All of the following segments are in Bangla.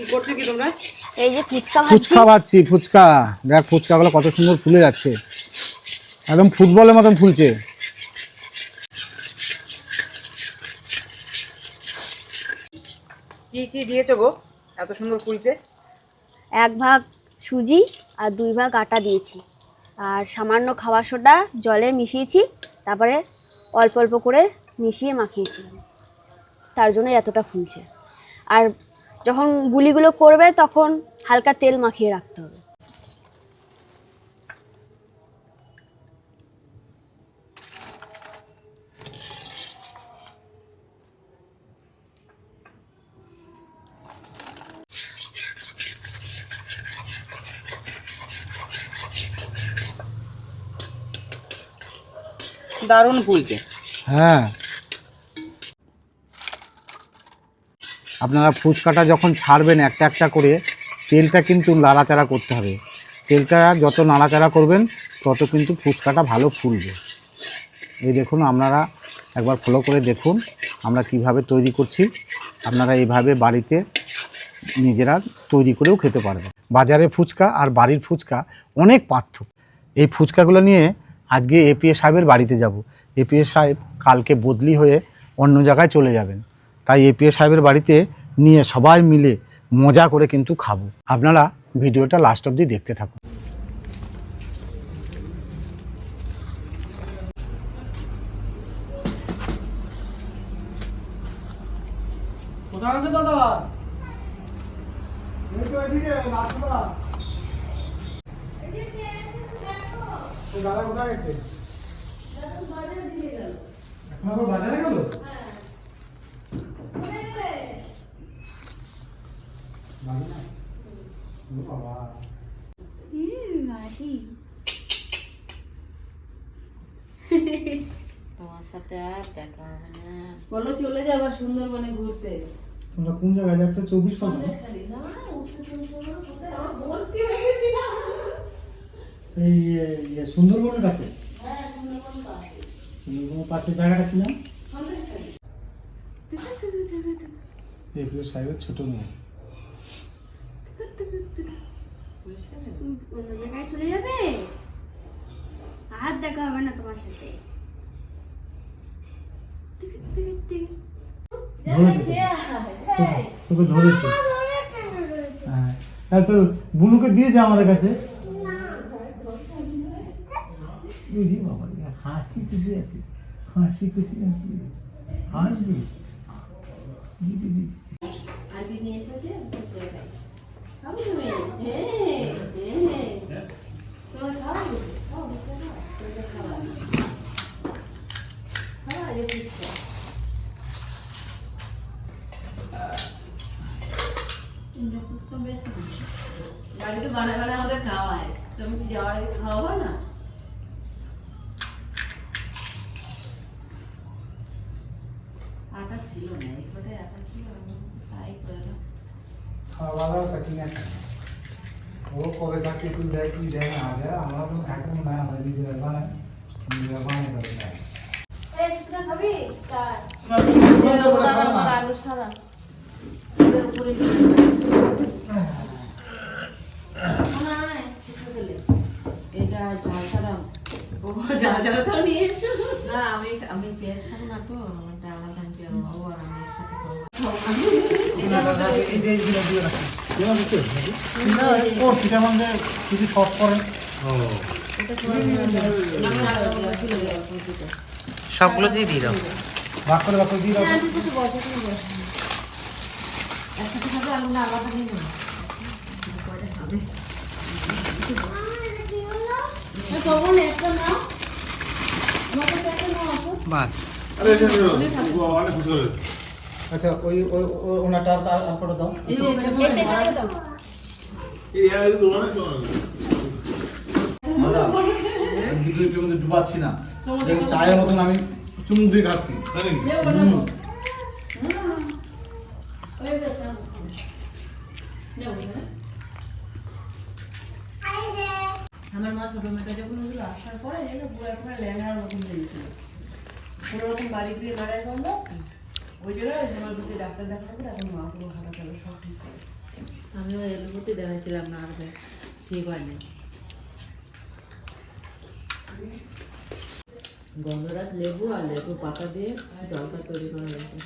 কি করছ কি তোমরা? এই যে ফুচকা ভাজছি। ফুচকা ভাজছি ফুচকা। দেখ ফুচকাগুলো কত সুন্দর ফুলে যাচ্ছে। একদম ফুটবলের মতন ফুলছে। কি কি দিয়েছ গো? এত সুন্দর ফুলছে। এক ভাগ সুজি আর দুই ভাগ আটা দিয়েছি। আর সামান্য খাওয়া সোডা জলে মিশিয়েছি তারপরে অল্প অল্প করে মিশিয়ে মাখিয়েছিলাম। তার জন্য এতটা ফুলছে। আর যখন গুলিগুলো করবে তখন হালকা তেল মাখিয়ে রাখতে হবে। দারুণ ফুলছে হ্যাঁ। আপনারা ফুচকাটা যখন ছাড়বেন একটা একটা করে, তেলটা কিন্তু নাড়াচাড়া করতে হবে। তেলটা যত নাড়াচাড়া করবেন, তত কিন্তু ফুচকাটা ভালো ফুলবে। এই দেখুন, আপনারা একবার ফলো করে দেখুন, আমরা কীভাবে তৈরি করছি। আপনারা এইভাবে বাড়িতে নিজেরা তৈরি করেও খেতে পারবেন। বাজারে ফুচকা আর বাড়ির ফুচকা অনেক পার্থক্য। এই ফুচকাগুলো নিয়ে আজকে এপিএ সাহেবের বাড়িতে যাব। এপিএ সাহেব কালকে বদলি হয়ে অন্য জায়গায় চলে যাবেন। তাই এপিএ সাহেবের বাড়িতে নিয়ে সবাই মিলে মজা করে কিন্তু খাব। আপনারা ভিডিওটা লাস্ট অবধি দেখতে থাকুন। কোথায় আছে দাদা? দাদা কোথায় গেছে? এখন বাজারে গেল বাবা তোমার সাথে আর দেখা হয় না। বলো চলে যাবা সুন্দরবনে ঘুরতে। তোমরা কোন জায়গায় যাচ্ছ? চব্বিশ হয়ে না এই সুন্দরবনের কাছে সুন্দরবনের পাশে। জায়গাটা কি নাম? এগুলো সাহেবের ছোট মেয়ে অন্য জায়গায় চলে যাবে আর দেখা হবে না তোমার সাথে। তোকে ধরেছে? হ্যাঁ হ্যাঁ তোর বুনুকে দিয়েছে আমাদের কাছে। বুঝি বাবা হাসি খুশি আছে। হাসি খুশি আছে। হাসবি। জি। আন্টি নিয়ে এসেছে বসে খাই খাবি তুমি হ্যাঁ হ্যাঁ তোমার খাওয়াবো খাও বসে খাও তোদের খাওয়া খাওয়া আগে বুঝতে বাড়িতে বানা বানা আমাদের খাওয়ায়। তুমি কি যাওয়ার আগে খাওয়াবো না? আটা ছিল না এই কটায় আটা ছিল তাই করে দাও খাওয়া দাওয়া তা কিনে ও কবে কাকে তুই দেয় কি দেয় না দেয় আমরা তো এখন না আমরা নিজেরা বানাই নিজেরা বানাই করে খাই। খাবি? কার আলু সারা এটা ও না আমি আমি পেঁয়াজ খাব না তো আমারটা আলাদা আনতে ও আর আমি একসাথে খাব ও সেটা মানে কিছু শর্ট করে সবগুলোতেই দিয়ে দাও ভাগ করে ভাগ করে দিয়ে দাও একসাথে খাব আলাদা নিয়ে নেব তখন একটা নাও আমার কাছে একটা নাও আসো বাস আচ্ছা ওই ওনাটা তারপরে দাও ডুবাচ্ছি না চায়ের মতন আমি চুমুক দিয়ে খাচ্ছি হুম। আমার মা ছোট মেয়েটা যখন ওগুলো আসার পরে যেন পুরো একবারে ল্যাংড়ার মতন বেরিয়েছিল কোনো রকম বাড়ি গিয়ে মারাই গন্ধ ওই জায়গায় আমার দুটো ডাক্তার দেখার পরে এখন মা পুরো হাঁটা চলে সব ঠিক করে। ওই এলুবুটি দেখাইছিলাম না আর ঠিক হয়নি গন্ধরাজ লেবু আর লেবু পাতা দিয়ে জলটা তৈরি করা হয়েছে।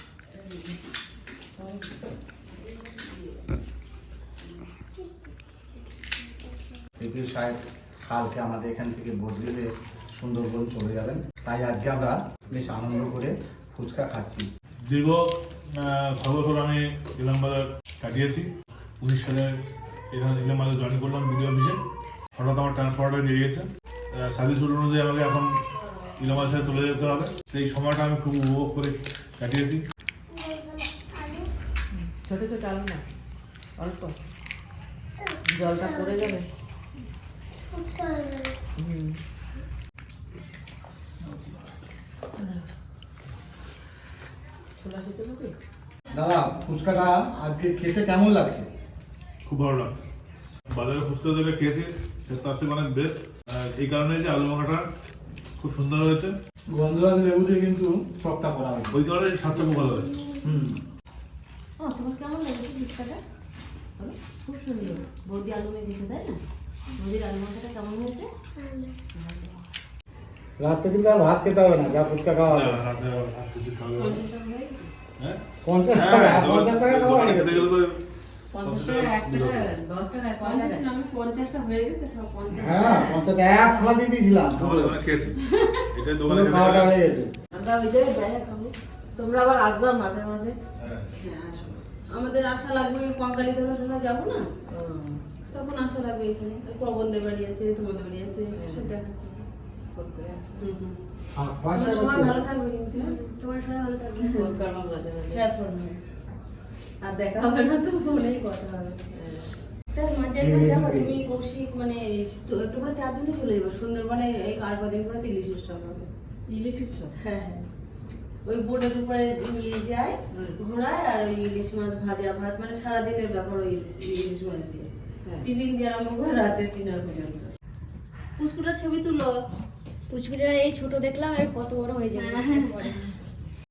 কালকে আমাদের এখান থেকে বদলি হয়ে সুন্দরবন চলে যাবেন। তাই আজকে আমরা বেশ আনন্দ করে ফুচকা খাচ্ছি। দীর্ঘ ছ বছর আমি ইলাম বাজার কাটিয়েছি। উনিশ সালে এখানে ইলাম বাজার জয়েন করলাম বিডিও অফিসে। হঠাৎ আমার ট্রান্সফারটা নিয়ে গেছে। সার্ভিস রুট অনুযায়ী আমাকে এখন ইলাম বাজার চলে যেতে হবে। এই সময়টা আমি খুব উপভোগ করে কাটিয়েছি। ছোট ছোট আলু না? অল্প? জলটা পড়ে যাবে? দাদা ফুচকাটা আজকে খেতে কেমন লাগছে? খুব ভালো লাগছে। বাজারে ফুচকা যেটা খেয়েছি তার থেকে অনেক বেস্ট এই কারণে যে আলু মাখাটা খুব সুন্দর হয়েছে। গন্ধরাজ লেবু দিয়ে কিন্তু সবটা করা হয়েছে। ওই কারণে স্বাদটা খুব ভালো হয়েছে। হুম। তোমার কেমন লেগেছে ফুচকাটা? খুব সুন্দর। বৌদি আলু মেখেছে তাই না? বৌদির আলু মাখাটা কেমন হয়েছে? রাত্রে কিন্তু আর ভাত খেতে হবে না যা ফুচকা খাওয়া হবে। রাতে ভাত কিছু খাওয়া যাবে হ্যাঁ? পঞ্চাশ হ্যাঁ, টাকা টাকা খাওয়া খেতে গেলে তো টাকা টাকা টাকা হবে। দশ টাকায় কয় টাকা। হয়ে গেছে পঞ্চাশ হ্যাঁ পঞ্চাশ এক থালা দিয়ে দিয়েছিলাম। দোকানে খেয়েছি। এটাই দোকানে খেতে খাওয়াটা হয়ে গেছে। আমরা ওই জায়গায় যাই খাব তোমরা আবার আসবা মাঝে মাঝে। হ্যাঁ। হ্যাঁ আসো। আমাদের আশা লাগবে কঙ্কালি সময় যাব না? তখন আশা লাগবে এখানে। ওই প্রবন্ধের বাড়ি আছে তোমাদের বাড়ি আছে দেখা হুম তোমার সবাই ভালো থাকবে কিন্তু হ্যাঁ? তোমার সবাই ভালো থাকবে। হ্যাঁ আর দেখা হবে না তো ফোনেই কথা হবে। হ্যাঁ। তুমি কৌশিক মানে তো- তোমরা চারজনে চলে যাব সুন্দরবনে এই আর কদিন পরে তিরিশ উৎসব হবে। ইলিশ উৎসব? হ্যাঁ হ্যাঁ। ওই বোর্ডের উপরে নিয়ে যায় ঘোরায় আর ওই ইলিশ মাছ ভাজা ভাত মানে সারাদিনের ব্যাপার ওই ইলিশ- মাছ দিয়ে হ্যাঁ। টিফিন দিয়ে আরম্ভ করে রাতের ডিনার পর্যন্ত পুষ্কুটার ছবি তুলো পুষ্কুটা এই ছোট দেখলাম এর কত বড় হয়ে যাবে হ্যাঁ।